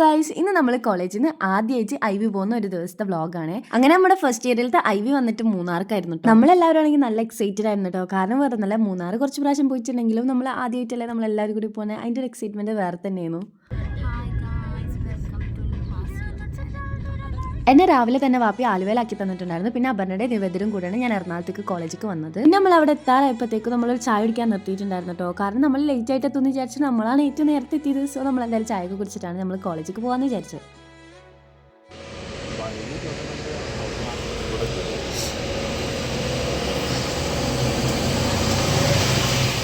Guys ഇന്ന് നമ്മൾ കോളേജിൽ നിന്ന് ആദ്യമായിട്ട് ഐ വി പോകുന്ന ഒരു ദിവസത്തെ വ്ളോഗാണ് അങ്ങനെ നമ്മുടെ ഫസ്റ്റ് ഇയറിലത്തെ ഐ വി വന്നിട്ട് മൂന്നാർക്കായിരുന്നു. നമ്മളെല്ലാവരും ആണെങ്കിൽ നല്ല എക്സൈറ്റഡ് ആയിരുന്നു കേട്ടോ കാരണം വേറെ നല്ല മൂന്നാർ കുറച്ച് പ്രാവശ്യം പോയിട്ടുണ്ടെങ്കിലും നമ്മൾ ആദ്യമായിട്ടല്ലേ നമ്മളെല്ലാവരും കൂടി പോകുന്നത് അതിന്റെ ഒരു എക്സൈറ്റ്മെന്റ് വേറെ തന്നെയായിരുന്നു. എന്നെ രാവിലെ തന്നെ വാപ്പി ആലുവയിലാക്കി തന്നിട്ടുണ്ടായിരുന്നു. പിന്നെ അപർണയുടെ നിവേദനം കൂടെയാണ് ഞാൻ എറണാകുളത്തേക്ക് കോളേജിലേക്ക് വന്നത്. പിന്നെ നമ്മൾ അവിടെ എത്താറായപ്പോഴത്തേക്ക് നമ്മൾ ഒരു ചായ കുടിക്കാൻ നിർത്തിയിട്ടുണ്ടായിരുന്നു കേട്ടോ കാരണം നമ്മൾ ലേറ്റ് ആയിട്ട് എത്തുമെന്ന് വിചാരിച്ചു നമ്മളാണ് ഏറ്റവും നേരത്തെ എത്തിയത്. സോ നമ്മൾ എന്തായാലും ചായ ഒക്കെ കുടിച്ചിട്ടാണ് നമ്മൾ കോളേജിലേക്ക് പോകാമെന്ന് വിചാരിച്ചത്.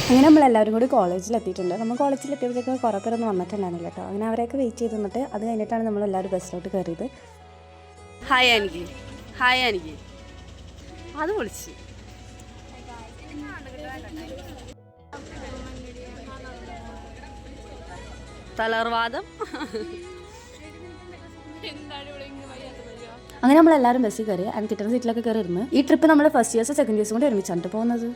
അങ്ങനെ നമ്മൾ എല്ലാവരും കൂടി കോളേജിൽ എത്തിയിട്ടുണ്ട് നമ്മൾ കോളേജിൽ എത്തിയപ്പോഴത്തേക്കും കുറേ പേരൊന്നും വന്നിട്ടുണ്ടായിരുന്നില്ല കേട്ടോ അങ്ങനെ അവരെയൊക്കെ വെയിറ്റ് ചെയ്ത് നിന്നിട്ട് അത് കഴിഞ്ഞിട്ടാണ് നമ്മൾ എല്ലാവരും ബസ്സിലോട്ട് കയറിയത്. ഹായ് എനിക്ക് ഹായ് എനിക്ക് അത് വിളിച്ച്. തളർവാദം. അങ്ങനെ നമ്മൾ എല്ലാവരും ബസ്സിൽ കയറി ആൻഡ് കിട്ടുന്ന സീറ്റിലൊക്കെ കയറി ഇരുന്ന് ഈ ട്രിപ്പ് നമ്മൾ ഫസ്റ്റ് ഇയേഴ്സ് സെക്കൻഡ് ഇയേഴ്സും കൂടി ഒരുമിച്ചാണ് പോകുന്നത്.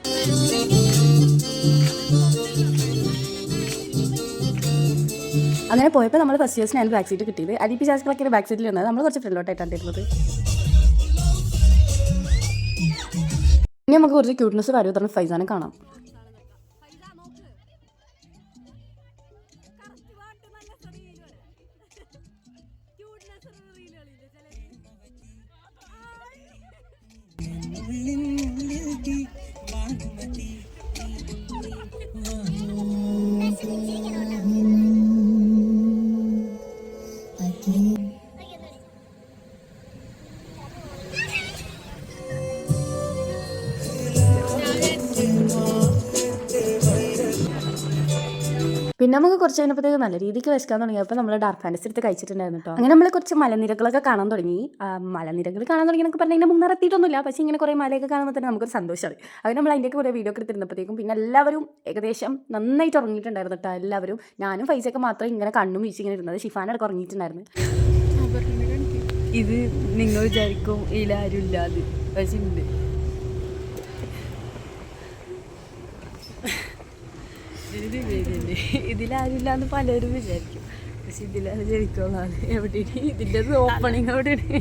അങ്ങനെ പോയപ്പോൾ നമ്മൾ ഫസ്റ്റ് ഇയേഴ്സിന് ബാക്ക് സീറ്റ് കിട്ടിയത്. അരിപ്പി ശാസ്ത്രങ്ങളൊക്കെ ബാക്ക് സീറ്റിൽ ഇരുന്നത് നമ്മൾ കുറച്ച് ഫ്രണ്ടിലോട്ടായിട്ടാണ് ഇരുന്നത്. ഇനി നമുക്ക് കുറച്ച് ക്യൂട്ട്നെസ് വരും തന്നെ ഫൈസാനെ കാണാം. പിന്നെ നമുക്ക് കുറച്ച് കഴിഞ്ഞപ്പോഴത്തേക്ക് നല്ല രീതിക്ക് വിശക്കാൻ തുടങ്ങിയപ്പോൾ നമ്മൾ ഡാർക്ക് ഫാന്റസി എടുത്ത് കഴിച്ചിട്ടുണ്ടായിരുന്നു കേട്ടോ അങ്ങനെ നമ്മൾ കുറച്ച് മലനിരകളൊക്കെ കാണാൻ തുടങ്ങി. ആ, മലനിരകൾ കാണാൻ തുടങ്ങി എന്നൊക്കെ പറഞ്ഞാൽ മുന്നേ എത്തിയിട്ടൊന്നുമില്ല പക്ഷേ ഇങ്ങനെ കുറേ മലയൊക്കെ കാണുമ്പോൾ തന്നെ നമുക്കൊരു സന്തോഷമായി അങ്ങനെ നമ്മൾ അതിന്റെയൊക്കെ കുറേ വീഡിയോ ഒക്കെ എടുത്തിരുന്നപ്പോഴത്തേക്കും പിന്നെ എല്ലാവരും ഏകദേശം നന്നായിട്ട് ഉറങ്ങിയിട്ടുണ്ടായിരുന്നു കേട്ടോ എല്ലാവരും ഞാനും ഫൈസൊക്കെ മാത്രം ഇങ്ങനെ കണ്ണും വീശി ഇങ്ങനെ ഇരുന്നത്. ഷിഫാനടക്കം ഉറങ്ങിയിട്ടുണ്ടായിരുന്നു. ഇത് നിങ്ങൾ വിചാരിക്കും ഇതിലാരും ഇല്ലാതെ പക്ഷേ ഉണ്ട് ഇത് ചെയ്തിട്ടുണ്ട് ഇതിലാരും ഇല്ലാന്ന് പലരും വിചാരിക്കും. പക്ഷെ ഇതിലാണ് ജനിക്കുള്ളതാണ് എവിടെയാണ് ഇതിന്റെ ഓപ്പണിങ് എവിടെയാണ്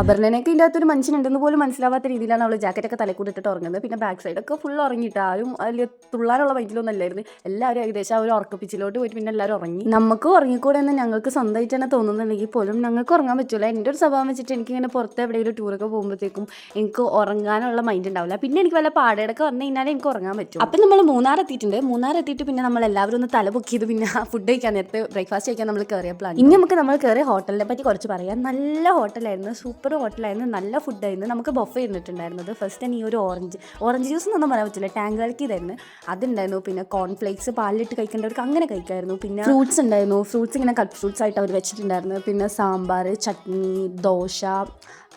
അപർണനൊക്കെ ഇതിന്റെ അകത്തൊരു മനുഷ്യനുണ്ടെന്ന് പോലും മനസ്സിലാവാത്ത രീതിയിലാണ് അവൾ ജാക്കറ്റൊക്കെ തലക്കൂട്ടിട്ട് ഉറങ്ങുന്നത്. പിന്നെ ബാക്ക് സൈഡൊക്കെ ഫുൾ ഉറങ്ങിയിട്ട്. ആരും അതിൽ തുള്ളാനുള്ള മൈൻഡിലൊന്നും അല്ലായിരുന്നു. എല്ലാവരും ഏകദേശം ഒരു ഉറക്കപ്പിച്ചിലോട്ട് പോയിട്ട് പിന്നെ എല്ലാവരും ഉറങ്ങി. നമുക്ക് ഉറങ്ങിക്കൂടെ എന്ന് ഞങ്ങൾക്ക് സ്വന്തമായിട്ട് തന്നെ തോന്നുന്നുണ്ടെങ്കിൽ പോലും ഞങ്ങൾക്ക് ഉറങ്ങാൻ പറ്റില്ല എന്റെ ഒരു സ്വഭാവം വെച്ചിട്ട് എനിക്കിങ്ങനെ പുറത്ത് എവിടെയെങ്കിലും ടൂറൊക്കെ പോകുമ്പോഴത്തേക്കും എനിക്ക് ഉറങ്ങാനുള്ള മൈൻഡ് ഉണ്ടാവില്ല. പിന്നെ എനിക്ക് വല്ല പാടയൊക്കെ വന്നു കഴിഞ്ഞാൽ എനിക്ക് ഉറങ്ങാൻ പറ്റും. അപ്പം നമ്മൾ മൂന്നാർ എത്തിയിട്ടുണ്ട്. മൂന്നാർ എത്തിയിട്ട് പിന്നെ നമ്മൾ എല്ലാവരും ഒന്ന് തല പൊക്കിയത് പിന്നെ ഫുഡ് കഴിക്കാൻ നേരത്തെ ബ്രേക്ക്ഫാസ്റ്റ് കഴിക്കാൻ നമ്മൾ കയറിയ പ്ലാൻ ഇനി നമുക്ക് നമ്മൾ കയറിയ ഹോട്ടലിനെ പറ്റി കുറച്ച് പറയാം. നല്ല ഹോട്ടലായിരുന്നു സൂപ്പർ ഹോട്ടലായിരുന്നു. നല്ല ഫുഡായിരുന്നു. നമുക്ക് ബൊഫ ഇരുന്നിട്ടുണ്ടായിരുന്നത്. ഫസ്റ്റ് തന്നെ ഈ ഒരു ഓറഞ്ച് ഓറഞ്ച് ജ്യൂസ് എന്നൊന്നും പറയാൻ പറ്റില്ല. ടാങ്ക് കലക്കി ഇതായിരുന്നു അതുണ്ടായിരുന്നു. പിന്നെ കോൺഫ്ലേക്സ് പാലിലിട്ട് കഴിക്കേണ്ടവർക്ക് അങ്ങനെ കഴിക്കായിരുന്നു. പിന്നെ ഫ്രൂട്ട്സ് ഉണ്ടായിരുന്നു. ഫ്രൂട്ട്സ് ഇങ്ങനെ കട്ട് ഫ്രൂട്ട്സ് ആയിട്ട് അവർ വെച്ചിട്ടുണ്ടായിരുന്നു. പിന്നെ സാമ്പാർ ചട്നി ദോശ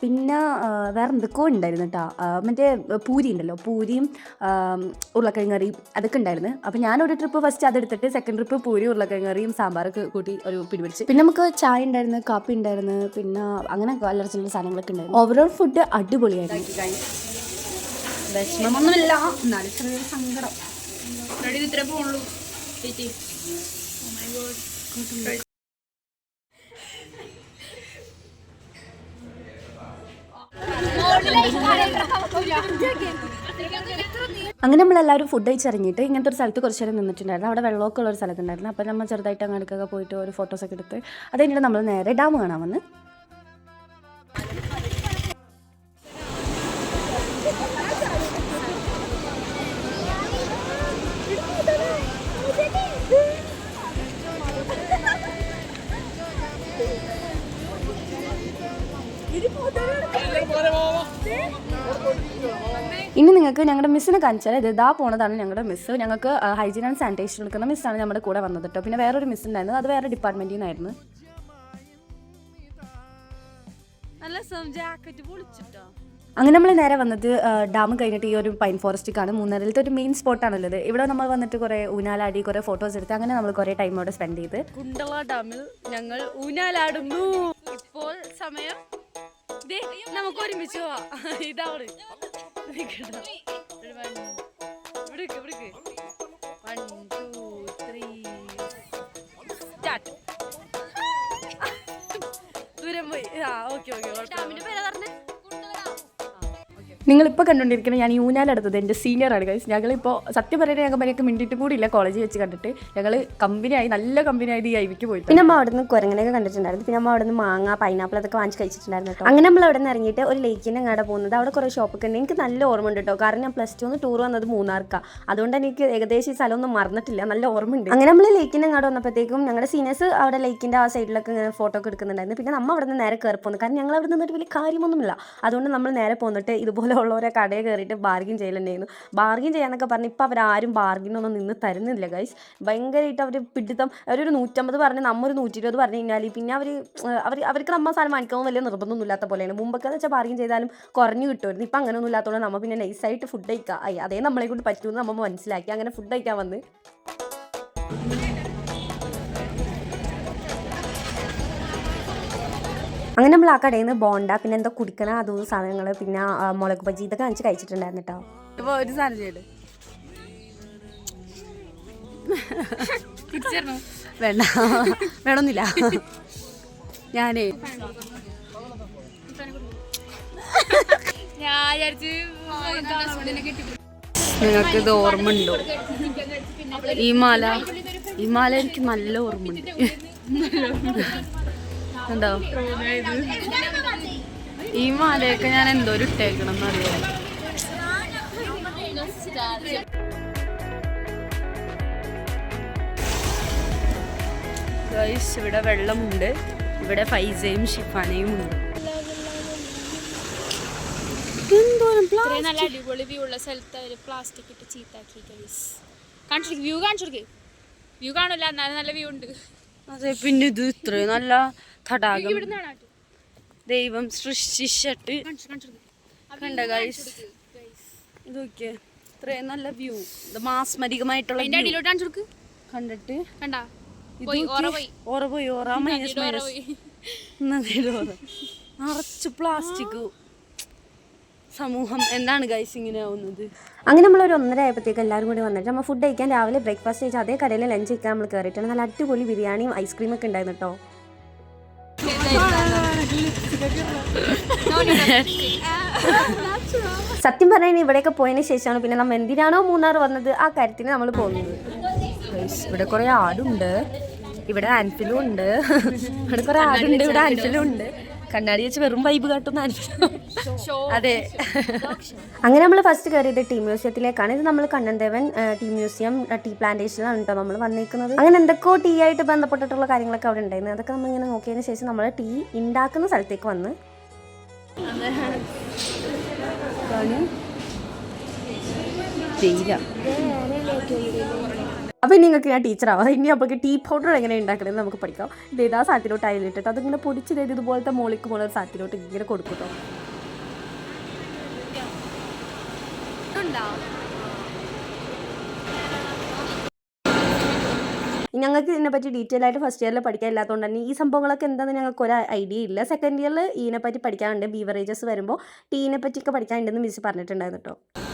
പിന്നെ വേറെ എന്തൊക്കെയോ ഉണ്ടായിരുന്നു കേട്ടോ മറ്റേ പൂരി ഉണ്ടല്ലോ പൂരിയും ഉരുളക്കിഴങ്ങ് കറിയും അതൊക്കെ ഉണ്ടായിരുന്നു. അപ്പോൾ ഞാനൊരു ട്രിപ്പ് ഫസ്റ്റ് അതെടുത്തിട്ട് സെക്കൻഡ് ട്രിപ്പ് പൂരി ഉരുളക്കിഴങ്ങ് കറിയും സാമ്പാറൊക്കെ കൂട്ടി ഒരു പിടിപിടിച്ച്. പിന്നെ നമുക്ക് ചായ ഉണ്ടായിരുന്നു കാപ്പി ഉണ്ടായിരുന്നു പിന്നെ അങ്ങനെ ചില്ലറ സാധനങ്ങളൊക്കെ ഉണ്ടായിരുന്നു. ഓവറോൾ ഫുഡ് അടിപൊളിയായിരുന്നു. വിഷമമൊന്നുമില്ല എന്നാലും ചെറിയൊരു സങ്കടം. ഇത്ര അങ്ങനെ നമ്മളെല്ലാവരും ഫുഡ് കഴിച്ചിറങ്ങിയിട്ട് ഇങ്ങനത്തെ ഒരു സ്ഥലത്ത് കുറച്ച് നേരം നിന്നിട്ടുണ്ടായിരുന്നു. അവിടെ വെള്ളമൊക്കെ ഉള്ള ഒരു സ്ഥലത്തുണ്ടായിരുന്നു. അപ്പോൾ നമ്മൾ ചെറുതായിട്ട് അങ്ങോട്ടൊക്കെ പോയിട്ട് ഒരു ഫോട്ടോസൊക്കെ എടുത്ത് അത് കഴിഞ്ഞിട്ട് നമ്മൾ നേരെ ഡാം കാണാൻ വന്ന് ഇനി നിങ്ങൾക്ക് ഞങ്ങളുടെ മിസ്സിനെ കാണിച്ചാൽ ഇത് ഇതാ പോണതാണ് ഞങ്ങളുടെ മിസ്സ് ഞങ്ങൾക്ക് ഹൈജീൻ ആൻഡ് സാനിറ്റേഷൻ എടുക്കുന്ന മിസ്സാണ് നമ്മുടെ കൂടെ വന്നത് കേട്ടോ പിന്നെ വേറൊരു മിസ് ഉണ്ടായിരുന്നു. അത് വേറെ ഡിപ്പാർട്ട്മെന്റിൽ നിന്നായിരുന്നു. നല്ല ജാക്കറ്റ് പൊളിച്ചിട്ടോ? അങ്ങനെ നമ്മൾ നേരെ വന്നത് ഡാം കഴിഞ്ഞിട്ട് ഈ ഒരു പൈൻ ഫോറസ്റ്റിക്കാണ് മൂന്നാറിലത്തെ ഒരു മെയിൻ സ്പോട്ടാണുള്ളത് ഇവിടെ നമ്മൾ വന്നിട്ട് കുറേ ഊനാലാടി കുറേ ഫോട്ടോസ് എടുത്ത് അങ്ങനെ നമ്മൾ കുറേ ടൈം അവിടെ സ്പെൻഡ് ചെയ്ത്. കുണ്ടള ഡാമിൽ ഞങ്ങൾ ഊനാലാടുന്നു ഇപ്പോൾ സമയം. നമുക്ക് ഒരുമിച്ച് പോവാ. ഇതാണ്. ഇവിടേക്ക് ഇവിടേക്ക്. One two three start. ദൂരം പോയി. ആ ഓക്കെ ഓക്കെ കുഴപ്പമില്ല. പേരാ നിങ്ങളിപ്പോൾ കണ്ടുകൊണ്ടിരിക്കുന്നത് ഞാൻ യൂനാലെടുത്തത് എന്റെ സീനിയർ സീനിയറാണ് ഗൈസ് ഞങ്ങളിപ്പോൾ സത്യം പറയുന്നത് ഞങ്ങൾ മര്യാദയ്ക്ക് മിണ്ടിട്ട് കൂടിയില്ല കോളേജിൽ വെച്ച് കണ്ടിട്ട്. ഞങ്ങൾ കമ്പനിയായി നല്ല കമ്പനിയായി ഈ ഐവിക്ക് പോയിട്ട് പിന്നെ നമ്മൾ അവിടെ നിന്ന് കുരങ്ങനെയൊക്കെ കണ്ടിട്ടുണ്ടായിരുന്നു. പിന്നെ നമ്മൾ അവിടെ മാങ്ങ പൈനാപ്പിൾ അതൊക്കെ വാങ്ങിച്ച് കഴിച്ചിട്ടുണ്ടായിരുന്നു കേട്ടോ. അങ്ങനെ നമ്മൾ അവിടെ നിന്ന് ഇറങ്ങിയിട്ട് ഒരു ലേക്കിന്റെ അങ്ങാടെ പോകുന്നത്. അവിടെ കുറേ ഷോപ്പൊക്കെ ഉണ്ട്. എനിക്ക് നല്ല ഓർമ്മ ഉണ്ട് കേട്ടോ. കാരണം ഞാൻ പ്ലസ് ടു ടൂർ വന്നത് മൂന്നാർക്കാണ് അതുകൊണ്ട് എനിക്ക് ഏകദേശം ഈ സ്ഥലമൊന്നും മറന്നിട്ടില്ല. നല്ല ഓർമ്മയുണ്ട് അങ്ങനെ നമ്മൾ ലേക്കിന്റെ അങ്ങാട് വന്നപ്പോഴത്തേക്കും ഞങ്ങളുടെ സീനിയേഴ്സ് അവിടെ ലേക്കിന്റെ ആ സൈഡിലൊക്കെ ഇങ്ങനെ ഫോട്ടോ ഒക്കെ എടുക്കുന്നുണ്ടായിരുന്നു. പിന്നെ നമ്മൾ അവിടെ നിന്ന് നേരെ കയറി പോകുന്നു കാരണം ഞങ്ങൾ അവിടെ നിന്നിട്ട് വലിയ കാര്യമൊന്നുമില്ല. അതുകൊണ്ട് നമ്മൾ നേരെ പോന്നിട്ട് ഇതുപോലെ ഉള്ളവരെ കടയിൽ കയറിയിട്ട് ബാർഗിൻ ചെയ്യലുണ്ടായിരുന്നു ബാർഗിൻ ചെയ്യാന്നൊക്കെ പറഞ്ഞ് ഇപ്പോൾ അവരാരും ബാർഗിനൊന്നും നിന്ന് തരുന്നില്ല ഗൈസ് ഭയങ്കരമായിട്ട് അവർ പിടുത്തം അവരൊരു നൂറ്റമ്പത് പറഞ്ഞ് നമ്മൊരു നൂറ്റി ഇരുപത് പറഞ്ഞു കഴിഞ്ഞാൽ പിന്നെ അവർ അവർ അവർക്ക് നമ്മൾ സാധനം വാങ്ങിക്കാൻ വലിയ നിർബന്ധമൊന്നും ഇല്ലാത്ത പോലെയാണ്. മുമ്പൊക്കെ വെച്ചാൽ ബാർഗിൻ ചെയ്താലും കുറഞ്ഞു കിട്ടുമായിരുന്നു. ഇപ്പം അങ്ങനെയൊന്നും ഇല്ലാത്തതുകൊണ്ട് നമ്മൾ പിന്നെ നൈസായിട്ട് ഫുഡ് കഴിക്കുക അതേ നമ്മളെ കൊണ്ട് പറ്റുമെന്ന് നമ്മൾ മനസ്സിലാക്കി. അങ്ങനെ ഫുഡ് കഴിക്കാൻ വന്ന്. അങ്ങനെ നമ്മൾ ആ കടയിൽ നിന്ന് ബോണ്ട പിന്നെ എന്താ കുടിക്കണ അതും സാധനങ്ങൾ പിന്നെ മുളക് ബജി ഇതൊക്കെ കാണിച്ച് കഴിച്ചിട്ടുണ്ടായിരുന്നു കേട്ടോ. ഒരു സാധനം വേണ്ട. വേണമെന്നില്ല ഞാനേ. നിങ്ങൾക്ക് ഇത് ഓർമ്മ ഉണ്ടോ ഈ മാല ഈ മാല എനിക്ക് നല്ല ഓർമ്മയുണ്ട്. ഉണ്ടോ ഈ മാലയൊക്കെ ഞാൻ എന്തോ ഒരു ഇട്ടേക്കണം എന്നറിയാം ഗൈസ് ഇവിടെ വെള്ളമുണ്ട്. ഇവിടെ ഫൈസയും ഷിഫാനയും ഉണ്ട്. എന്തോരം ഇത്രയും നല്ല അടിപൊളി വ്യൂ ഉള്ള സ്ഥലത്ത് അവർ പ്ലാസ്റ്റിക് ഇട്ട് ചീത്താക്കി ഗൈസ് കാണിച്ചു വ്യൂ കാണിച്ചു വ്യൂ കാണില്ല എന്നാലും നല്ല വ്യൂ ഉണ്ട്. അതെ പിന്നെ ഇത് ഇത്രയും നല്ല തടാകം ദൈവം സൃഷ്ടിച്ചിട്ട് കണ്ട ഗൈസ് ഇതൊക്കെ ഇത്രയും നല്ല വ്യൂ ഇത് മാസ്മരികമായിട്ടുള്ള കണ്ടിട്ട് ഓറ പോയി ഓറ മൈനസ് മൈനസ് നിറച്ച് പ്ലാസ്റ്റിക് സമൂഹം എന്താണ് ഗൈസ് ഇങ്ങനെ ആവുന്നത്? അങ്ങനെ നമ്മൾ ഒരു ഒന്നര ആയപ്പോഴത്തേക്ക് എല്ലാവരും കൂടി വന്നിട്ട് നമ്മൾ ഫുഡ് കഴിക്കാൻ രാവിലെ ബ്രേക്ക്ഫാസ്റ്റ് കഴിച്ചാൽ അതേ കടയിൽ ലഞ്ച് കഴിക്കാൻ നമ്മൾ കയറിയിട്ടാണ് നല്ല അടിപൊളി ബിരിയാണിയും ഐസ്ക്രീമൊക്കെ ഉണ്ടായിരുന്നു കേട്ടോ. സത്യം പറഞ്ഞാൽ ഇവിടെയൊക്കെ പോയതിന് ശേഷമാണ്. പിന്നെ നമ്മൾ എന്തിനാണോ മൂന്നാർ വന്നത്? ആ കാര്യത്തിന് നമ്മൾ പോകുന്നത്. ഇവിടെ കുറെ ആടുണ്ട്. ഇവിടെ ആൻഫിലും ഉണ്ട്. ഇവിടെ കുറെ ആടുണ്ട്. ഇവിടെ ആൻഫിലും ഉണ്ട്. കണ്ണാടി വെച്ച് വെറും വൈബ് കാട്ടുന്ന അതെ. അങ്ങനെ നമ്മൾ ഫസ്റ്റ് കയറിയത് ടീ മ്യൂസിയത്തിലേക്കാണ്. ഇത് നമ്മൾ കണ്ണൻദേവൻ ടീ മ്യൂസിയം ടീ പ്ലാന്റേഷനിലാണ് കേട്ടോ നമ്മൾ വന്നിരിക്കുന്നത് അങ്ങനെ എന്തൊക്കെയോ ടീ ആയിട്ട് ബന്ധപ്പെട്ടിട്ടുള്ള കാര്യങ്ങളൊക്കെ അവിടെ ഉണ്ടായിരുന്നു. അതൊക്കെ നമ്മൾ ഇങ്ങനെ നോക്കിയതിന് ശേഷം നമ്മൾ ടീ ഉണ്ടാക്കുന്ന സ്ഥലത്തേക്ക് വന്ന്. അപ്പോൾ നിങ്ങൾക്ക് ഞാൻ ടീച്ചറാവാം ഇനി നമുക്ക് ടീ പൗഡർ എങ്ങനെ ഉണ്ടാക്കണമെന്ന് നമുക്ക് പഠിക്കാം. ഇത് ഏതാ സാധനത്തിലോട്ട് അതിലിട്ടിട്ട് അതിങ്ങനെ പൊടിച്ച് ചെയ്ത് ഇതുപോലത്തെ മോളിക്ക് പോലെ സാറ്റിലോട്ട് സാധനത്തിലോട്ട് ഇങ്ങനെ കൊടുക്കും കേട്ടോ ഞങ്ങൾക്ക് ഇതിനെപ്പറ്റി ഡീറ്റെയിൽ ആയിട്ട് ഫസ്റ്റ് ഇയറിൽ പഠിക്കാൻ ഇല്ലാത്തതുകൊണ്ട് തന്നെ ഈ സംഭവങ്ങളൊക്കെ എന്താണെന്ന് ഞങ്ങൾക്ക് ഒരു ഐഡിയ ഇല്ല. സെക്കൻഡ് ഇയറിൽ ഇതിനെപ്പറ്റി പഠിക്കാനുണ്ട്. ബീവറേജസ് വരുമ്പോൾ ടീനെ പറ്റിയൊക്കെ പഠിക്കാനുണ്ടെന്ന് മിസ് പറഞ്ഞിട്ടുണ്ടായിരുന്നു കേട്ടോ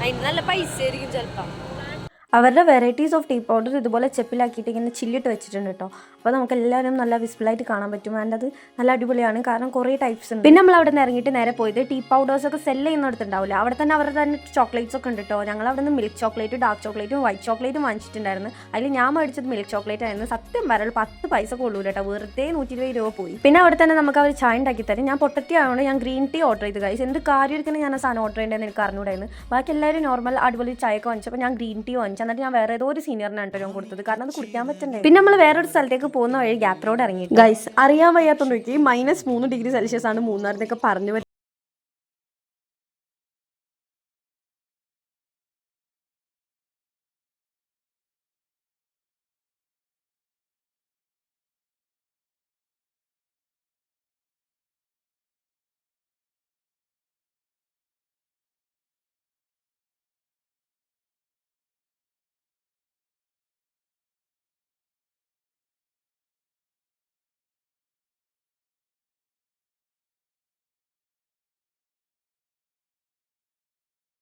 അതിന് നല്ല പൈസ ആയിരിക്കും ചിലപ്പം. അവരുടെ വെറൈറ്റീസ് ഓഫ് ടീ പൗഡർ ഇതുപോലെ ചെപ്പിലാക്കിയിട്ട് ഇങ്ങനെ ചില്ലിട്ട് വെച്ചിട്ടുണ്ട് കേട്ടോ. അപ്പോൾ നമുക്ക് എല്ലാവരും നല്ല വിസിബിളായിട്ട് കാണാൻ പറ്റും. ആൻഡ് അത് നല്ല അടിപൊളിയാണ്. കാരണം കുറേ ടൈപ്സ് ഉണ്ട്. പിന്നെ നമ്മൾ അവിടെ നിന്ന് ഇറങ്ങിയിട്ട് നേരെ പോയത് ടീ പൗഡേഴ്സ് ഒക്കെ സെല്ല് ചെയ്യുന്നിടത്തുണ്ടാവില്ല? അവിടെ തന്നെ അവരുടെ തന്നെ ചോക്ലേറ്റ്സ് ഒക്കെ ഉണ്ട് കേട്ടോ. ഞങ്ങൾ അവിടെ നിന്ന് മിൽക്ക് ചോക്ലേറ്റ് ഡാർക്ക് ചോക്ലേറ്റും വൈറ്റ് ചോക്ലേറ്റും വാങ്ങിച്ചിട്ടുണ്ടായിരുന്നു. അതിൽ ഞാൻ മേടിച്ചത് മിൽക്ക് ചോക്ലേറ്റ് ആയിരുന്നു. സത്യം വരൽ പത്ത് പൈസ കൊള്ളൂല കേട്ടോ. വെറുതെ നൂറ്റി ഇരുപത് രൂപ പോയി. പിന്നെ അവിടെ തന്നെ നമുക്ക് അവർ ചായ ഉണ്ടാക്കി തരും. ഞാൻ പൊട്ടത്തി ആയതുകൊണ്ട് ഞാൻ ഗ്രീൻ ടീ ഓർഡർ ചെയ്ത്. കഴിച്ചു എന്ത് കാര്യം എടുക്കണം ഞാൻ ആ സാധനം ഓർഡർ ചെയ്യേണ്ടതെന്ന് എനിക്ക് അറിഞ്ഞൂടായിരുന്നു. ബാക്കി എല്ലാവരും നോർമൽ അടിപൊളി ചായയൊക്കെ വാങ്ങിച്ചപ്പോൾ ഞാൻ ഗ്രീൻ ടീ വാങ്ങിച്ചു. എന്നിട്ട് ഞാൻ വേറെ ഏതോ ഒരു സീനിയറിനാണ് കേട്ടോ ഞാൻ കൊടുത്തത്. കാരണം അത് കുടിക്കാൻ പറ്റണ്ടേ? പിന്നെ നമ്മൾ വേറൊരു സ്ഥലത്തേക്ക് പോകുന്ന വഴി ഗ്യാപ്പ് റോഡ് ഇറങ്ങി ഗൈസ് അറിയാൻ വയ്യാത്തോണ്ട് മൈനസ് മൂന്ന് ഡിഗ്രി സെൽഷ്യസ് ആണ് മൂന്നാറിനൊക്കെ പറഞ്ഞു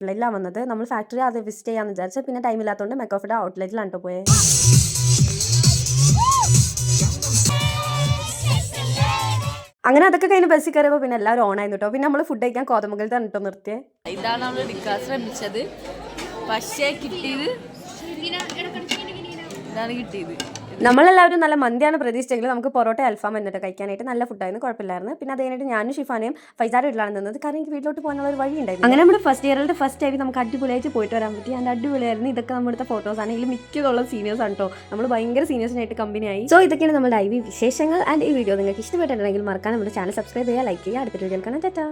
ഔട്ട്ലെറ്റിലാണ് വന്നത്. നമ്മൾ ഫാക്ടറി അത് വിസിറ്റ് ചെയ്യാമെന്ന് വിചാരിച്ചു പിന്നെ ടൈം ഇല്ലാത്തതുകൊണ്ട് മെക്കോഫിയുടെ ഔട്ട്ലെറ്റിലാണ് കേട്ടോ പോയത് അങ്ങനെ അതൊക്കെ കഴിഞ്ഞ് ബസ്സിൽ കയറിയപ്പോൾ പിന്നെ എല്ലാവരും ഓൺ ആയിരുന്നു കേട്ടോ പിന്നെ നമ്മൾ ഫുഡ് കഴിക്കാൻ കോതമംഗലത്ത് കേട്ടോ നിർത്തിയേ. ഇതാണ് നമ്മൾ എടുക്കാൻ ശ്രമിച്ചത്. പക്ഷേ കിട്ടിയത് ഇതാണ് കിട്ടിയത്. നമ്മളെല്ലാവരും നല്ല മന്തിയാണ് പ്രതീക്ഷിച്ചെങ്കിൽ നമുക്ക് പൊറോട്ട അൽഫാം എന്നിട്ട് കഴിക്കാനായിട്ട് നല്ല ഫുഡായിരുന്നു കുഴപ്പമില്ലായിരുന്നു. പിന്നെ അത് കഴിഞ്ഞിട്ട് ഞാനും ഷിഫാനെയും ഫൈസാർ വീട്ടിലാണ് നിന്നത്. കാരണം എനിക്ക് വീട്ടിലോട്ട് പോകാനുള്ള ഒരു വഴി അങ്ങനെ നമ്മുടെ ഫസ്റ്റ് ഇയറിലെ ഫസ്റ്റ് ടൈം നമുക്ക് അടിപൊളിയായിട്ട് പോയിട്ട് വരാൻ പറ്റി. അതിന്റെ അടിപൊളിയായിരുന്നു. ഇതൊക്കെ നമ്മുടെ ഫോട്ടോസ് ആണെങ്കിൽ മിക്കതുള്ള സീനിയേഴ്സ് ആണ് കേട്ടോ നമ്മൾ ഭയങ്കര സീനിയേഴ്സിനായിട്ട് കമ്പനിയായി സോ ഇതൊക്കെയാണ് നമ്മുടെ ഐ വിശേഷങ്ങൾ. ആൻഡ് ഈ വീഡിയോ നിങ്ങൾക്ക് ഇഷ്ടപ്പെട്ടിട്ടുണ്ടെങ്കിൽ മറക്കാൻ നമ്മുടെ ചാനൽ സബ്സ്ക്രൈബ് ചെയ്യുക ലൈക്ക് ചെയ്യുക. അടുത്ത വീഡിയോ കാണാൻ ടാറ്റാ.